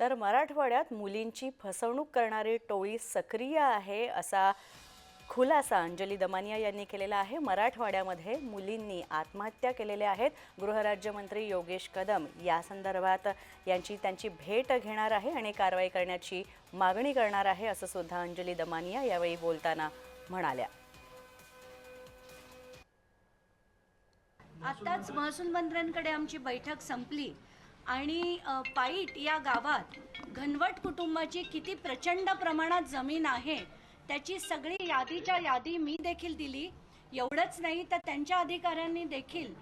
तर मराठवाड्यात मुलींची फसवणूक करणारी टोळी सक्रिय आहे असा खुलासा अंजली दमानिया यांनी केलेला आहे. मराठवाड्यामध्ये मुलींनी आत्महत्या केलेल्या आहेत. गृहराज्यमंत्री योगेश कदम या संदर्भात यांची त्यांची भेट घेणार आहे आणि कारवाई करण्याची मागणी करणार आहे असं सुद्धा अंजली दमानिया यावेळी बोलताना म्हणाल्या. आताच महसूल मंत्र्यांकडे आमची बैठक संपली. आणि पाईट या गावात घनवट कुटुंबाची किती प्रचंड प्रमाणात जमीन आहे त्याची सगळी यादीच्या यादी मी देखील दिली. एवढंच नाही तर त्यांच्या अधिकाऱ्यांनी देखील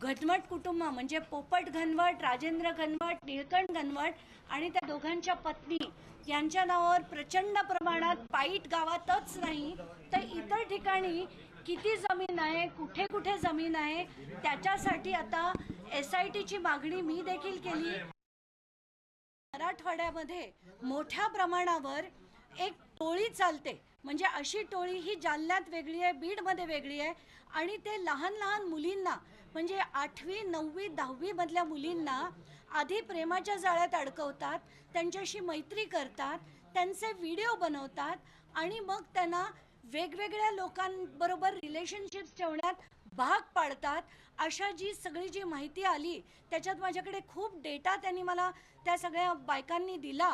घनवट कुटुंब म्हणजे पोपट घनवट राजेंद्र घनवट निळकंठ घनवट आणि त्या दोघांच्या पत्नी यांच्या नावावर प्रचंड प्रमाणात पाईट गावातच नाही. तर इतर ठिकाणी किती जमीन आहे कुठे कुठे जमीन आहे त्याच्यासाठी आता एस आय टीची मागणी मी देखील केली. मराठवाड्यामध्ये मोठ्या प्रमाणावर एक टोळी चालते. म्हणजे अशी टोळी ही जालन्यात वेगळी आहे बीडमध्ये वेगळी आहे आणि ते लहान लहान मुलींना म्हणजे आठवी नववी दहावीमधल्या मुलींना आधी प्रेमाच्या जाळ्यात अडकवतात त्यांच्याशी मैत्री करतात त्यांचे व्हिडिओ बनवतात आणि मग त्यांना वेगवेगळ्या लोकांबरोबर रिलेशनशिप्स ठेवण्यात भाग पाडतात अशा जी सगळी जी माहिती आली त्याच्यात माझ्याकडे खूप डेटा त्यांनी मला त्या सगळ्या बायकांनी दिला.